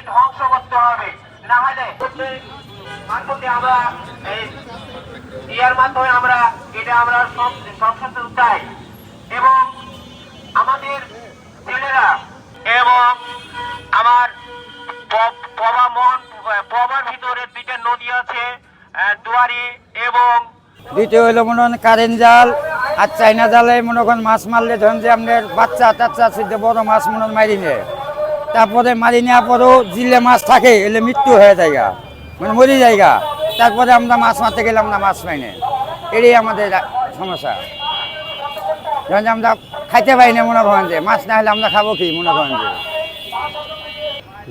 এটি ধ্বংস করতে হবে। না হলে আমরা ইয়ার মাধ্যমে আমরা এটা আমরা সং- সংশোধন চাই এবং আমাদের ছেলেরা এবং আমার প- পবা মন পবার ভিতরে দুইটা নদী আছে দুয়ারি এবং দ্বিতীয় হলো মনে হয় কারেন্ট জাল, আর চাইনা জালে মনে করেন মাছ মারলে ধরেন যে আপনার বাচ্চা টাচ্চা সিদ্ধ বড় মাছ মনে হয় মারি নেয়। তারপরে মারি নেওয়ার পরেও জিলে মাছ থাকে, এলে মৃত্যু হয়ে যায়গা মানে মরি যায়গা তারপরে আমরা মাছ মারতে গেলে আমরা মাছ পাই না এটাই আমাদের সমস্যা। ধরেন যে আমরা খাইতে পারি না মনে করেন যে, মাছ না হলে আমরা খাব কি মনে করেন যে?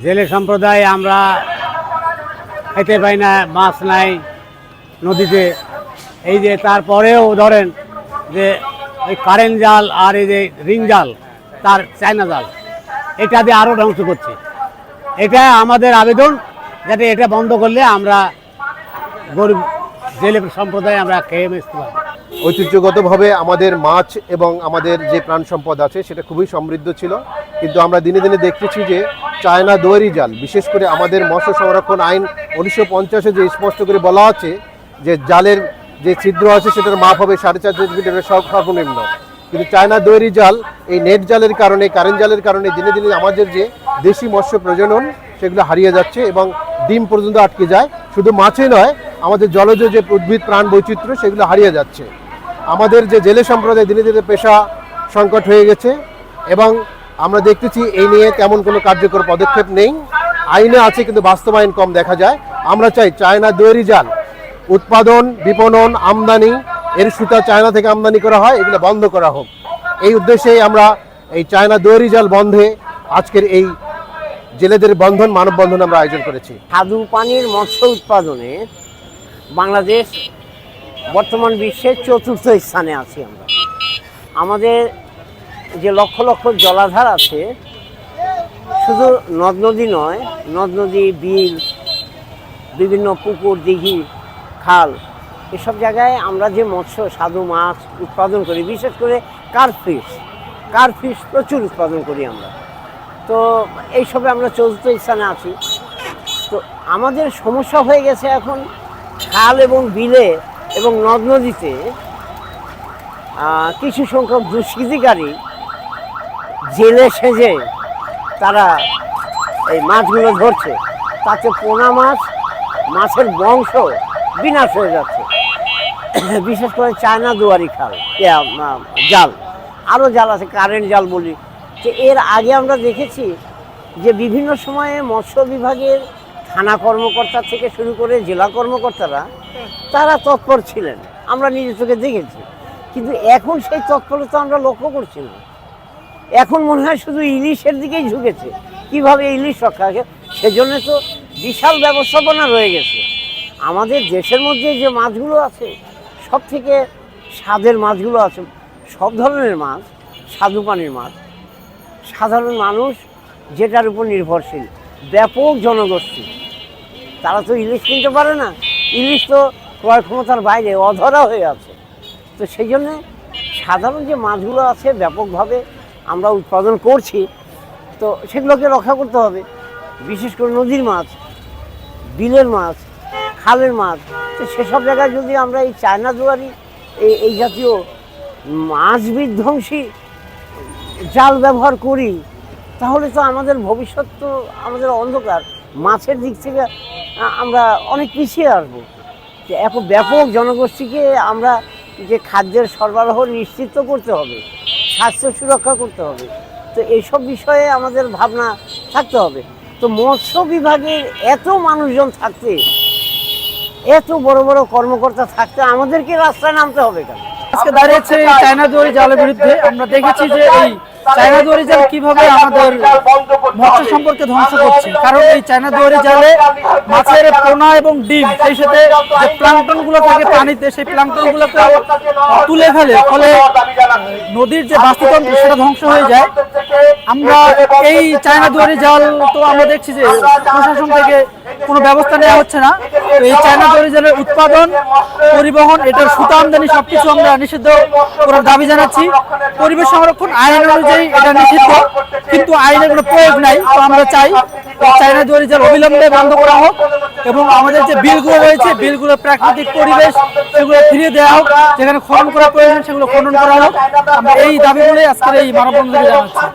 জেলে সম্প্রদায় আমরা খেতে পাই না, মাছ নাই নদীতে। এই যে তারপরেও ধরেন যে ওই কারেন্ট জাল আর এই যে রিং জাল, তার চায়না জাল। এটা দিয়ে আরও ধ্বংস করছে। এটা আমাদের আবেদন, যাতে এটা বন্ধ করলে আমরা গরিব জেলে সম্প্রদায় আমরা খেয়ে বেসতে পারি। ঐতিহ্যগতভাবে আমাদের মাছ এবং আমাদের যে প্রাণ সম্পদ আছে, সেটা খুবই সমৃদ্ধ ছিল। কিন্তু আমরা দিনে দিনে দেখতেছি যে চায়না দোয়ারি জাল, বিশেষ করে আমাদের মৎস্য সংরক্ষণ আইন উনিশশো পঞ্চাশে যে স্পষ্ট করে বলা আছে যে জালের যে ছিদ্র আছে, সেটার মাপ হবে সাড়ে চার সেন্টিমিটারের সর্বনিম্ন। কিন্তু চায়না দোয়ারি জাল, এই নেট জালের কারণে, কারেন্ট জালের কারণে দিনে দিনে আমাদের যে দেশি মৎস্য প্রজনন, সেগুলো হারিয়ে যাচ্ছে এবং ডিম পর্যন্ত আটকে যায়। শুধু মাছে নয়, আমাদের জলজ যে উদ্ভিদ প্রাণ বৈচিত্র্য, সেগুলো হারিয়ে যাচ্ছে। আমাদের যে জেলে সম্প্রদায় দিনে দিনে পেশা সংকট হয়ে গেছে এবং আমরা দেখতেছি এই নিয়ে তেমন কোনো কার্যকর পদক্ষেপ নেই। আইনে আছে, কিন্তু বাস্তবায়ন কম দেখা যায়। আমরা চাই চায়না দৈরি জাল, উৎপাদন, বিপণন, আমদানি এর সুতা চায়না থেকে আমদানি করা হয়, এগুলো বন্ধ করা হোক। এই উদ্দেশ্যেই আমরা এই চায়না দৈরি জাল বন্ধে আজকের এই জেলেদের বন্ধন, মানববন্ধন আমরা আয়োজন করেছি। স্বাদু পানির মৎস্য উৎপাদনে বাংলাদেশ বর্তমান বিশ্বের চতুর্থ স্থানে আছি আমরা। আমাদের যে লক্ষ লক্ষ জলাধার আছে, শুধু নদ নদী নয়, নদ নদী, বিল, বিভিন্ন পুকুর, দিঘি, খাল এসব জায়গায় আমরা যে মৎস্য স্বাদু মাছ উৎপাদন করি, বিশেষ করে কার্ফিশ কার্ফিশ প্রচুর উৎপাদন করি আমরা। তো এইসবে আমরা চতুর্থ স্থানে আছি। তো আমাদের সমস্যা হয়ে গেছে এখন খাল এবং বিলে এবং নদ নদীতে কিছু সংখ্যক দুষ্কৃতিকারী জেলে সেজে তারা এই মাছগুলো ধরছে। তাতে পোনা মাছ, মাছের বংশ বিনাশ হয়ে যাচ্ছে। বিশেষ করে চায়না দুয়ারি খাল জাল। আরও জাল আছে কারেন্ট জাল বলি। তো এর আগে আমরা দেখেছি যে বিভিন্ন সময়ে মৎস্য বিভাগের থানা কর্মকর্তা থেকে শুরু করে জেলা কর্মকর্তারা, তারা তৎপর ছিলেন। আমরা নিজে চোখে দেখেছি। কিন্তু এখন সেই তৎপরতা আমরা লক্ষ্য করছি না। এখন মনে হয় শুধু ইলিশের দিকেই ঝুঁকেছে। কীভাবে ইলিশ রক্ষা সেজন্য তো বিশাল ব্যবস্থাপনা রয়ে গেছে। আমাদের দেশের মধ্যে যে মাছগুলো আছে সব থেকে স্বাদের মাছগুলো আছে, সব ধরনের মাছ, স্বাদু পানির মাছ। সাধারণ মানুষ যেটার উপর নির্ভরশীল, ব্যাপক জনগোষ্ঠী। তারা তো ইলিশ কিনতে পারে না। ইলিশ তো ক্রয় ক্ষমতার বাইরে, অধরা হয়ে আছে। তো সেই জন্যে সাধারণ যে মাছগুলো আছে ব্যাপকভাবে আমরা উৎপাদন করছি, তো সেগুলোকে রক্ষা করতে হবে। বিশেষ করে নদীর মাছ, বিলের মাছ খালের মাছ। তো সেসব জায়গায় যদি আমরা এই চায়না দুয়ারি এই এই জাতীয় মাছ বিধ্বংসী জাল ব্যবহার করি, তাহলে তো আমাদের ভবিষ্যৎ তো আমাদের অন্ধকার। মাছের দিক থেকে আমরা অনেক পিছিয়ে আসব। এত ব্যাপক জনগোষ্ঠীকে আমরা যে খাদ্যের সরবরাহ নিশ্চিত করতে হবে, স্বাস্থ্য সুরক্ষা করতে হবে, তো এইসব বিষয়ে আমাদের ভাবনা থাকতে হবে। তো মৎস্য বিভাগের এত মানুষজন থাকতে এত বড় বড় কর্মকর্তা থাকতে আমাদেরকে রাস্তায় নামতে হবে কেন? আজকে দাঁড়িয়েছে এই চায়না দুয়ারি জালের বিরুদ্ধে। আমরা দেখেছি যে এই চায়না দুয়ারি জাল কীভাবে আমাদের মৎস্য সম্পর্কে ধ্বংস করছে। কারণ এই চায়না দুয়ারি জালে মাছের পোনা এবং ডিম সেই সাথে যে প্লাঙ্কটনগুলো থাকে পানিতে সেই প্লাঙ্কটন গুলোকে তুলে ফেলে। ফলে নদীর যে বাস্তুতন্ত্র সেটা ধ্বংস হয়ে যায়। আমরা এই চায়না দুয়ারি জাল তো আমরা দেখছি যে প্রশাসন থেকে কোনো ব্যবস্থা নেওয়া হচ্ছে না। এই চায়না দড়ি জালের উৎপাদন পরিবহন এটার সুতা আমদানি সবকিছু আমরা নিষিদ্ধ করার দাবি জানাচ্ছি। পরিবেশ সংরক্ষণ আইন অনুযায়ী এটা নিষিদ্ধ কিন্তু আইনের কোনো প্রয়োগ নাই। তো আমরা চাই চায়না দড়ি জাল অবিলম্বে বন্ধ করা হোক এবং আমাদের যে বিলগুলো রয়েছে বিলগুলো প্রাকৃতিক পরিবেশ সেগুলো ফিরিয়ে দেওয়া হোক যেখানে খনন করা প্রয়োজন সেগুলো খনন করা হোক। আমরা এই দাবিগুলোই আজকের এই মানববন্ধনে জানাচ্ছি।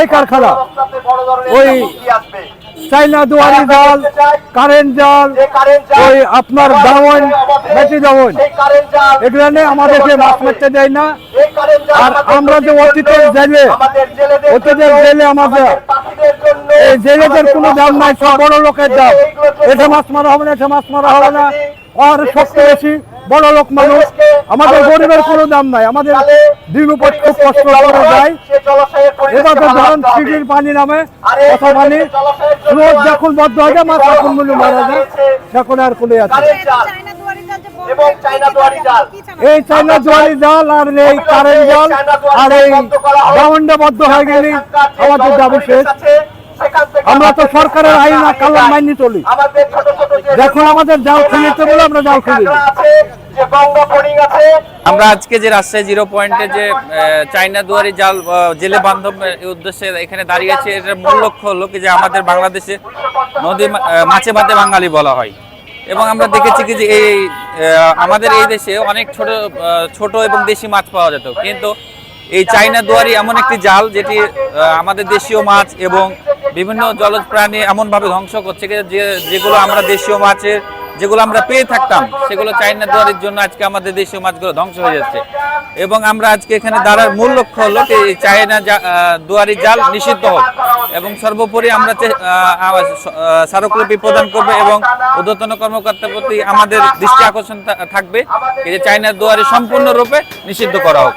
এই কারখানা। ওই চাইনা দুয়ারি জাল কারেন্ট জাল ওই আপনার দামন বেশি দামন। এগুলো নিয়ে আমাদেরকে মাছ মারতে দেয় না। আর আমরা যে অতীতের জেলে অতীতের জেলে আমাদের এই জেলেদের কোনো দাম নাই সব বড় লোকের দাম। এটা মাছ মারা হবে না এটা মাছ মারা হবে না। আর শক্তি বেশি। বড় লোক মানুষ আমাদের গরিবের কোনো দাম নাই আমাদের দিন উপর খুব কষ্ট করে যায় এবার তো ধরুন সিটির পানি নামে কথা পানি রোজ যখন বদ্ধ হয়ে যায় মাছ তখন মূল্য মারা যায়। তখন আর কোনো আছে এই চাইনা জোয়ারি জাল আর এই কারেন্ট জাল আর এই ডাউন্ডে বদ্ধ হয়ে গেলে আমাদের দাবি শেষ আমরা তো সরকারের আইন আর কালাম মাইনি চলি আমাদের ছোট ছোট যে যখন আমাদের জাল খুলিতে বলে আমরা জাল খুলি। আছে আছে। আমরা আজকে যে রাজশাহী জিরো পয়েন্টে যে চায়না দুয়ারি জাল জেলে বান্ধব উদ্দেশ্যে এখানে দাঁড়িয়েছে এটার মূল লক্ষ্য হলো কি যে আমাদের বাংলাদেশে নদী মাছে ভাতে বাঙালি বলা হয়। এবং আমরা দেখেছি কি যে এই আহ, আমাদের এই দেশে অনেক ছোট ছোট এবং দেশি মাছ পাওয়া যেত। কিন্তু এই চায়না দুয়ারি এমন একটি জাল যেটি আমাদের দেশীয় মাছ এবং বিভিন্ন জলজ প্রাণী এমনভাবে ধ্বংস করছে যে যেগুলো আমরা দেশীয় মাছের, যেগুলো আমরা পেয়ে থাকতাম, সেগুলো চাইনা দুয়ারের জন্য আজকে আমাদের দেশীয় মাছগুলো ধ্বংস হয়ে যাচ্ছে। এবং আমরা আজকে এখানে দাঁড়ার মূল লক্ষ্য হলো এই চায়না দুয়ারি জাল নিষিদ্ধ হোক। এবং সর্বোপরি আমরা স্মারকলিপি প্রদান করবে এবং ঊর্ধ্বতন কর্মকর্তার প্রতি আমাদের দৃষ্টি আকর্ষণ থাকবে, যে চায়না দুয়ারি সম্পূর্ণরূপে নিষিদ্ধ করা হোক।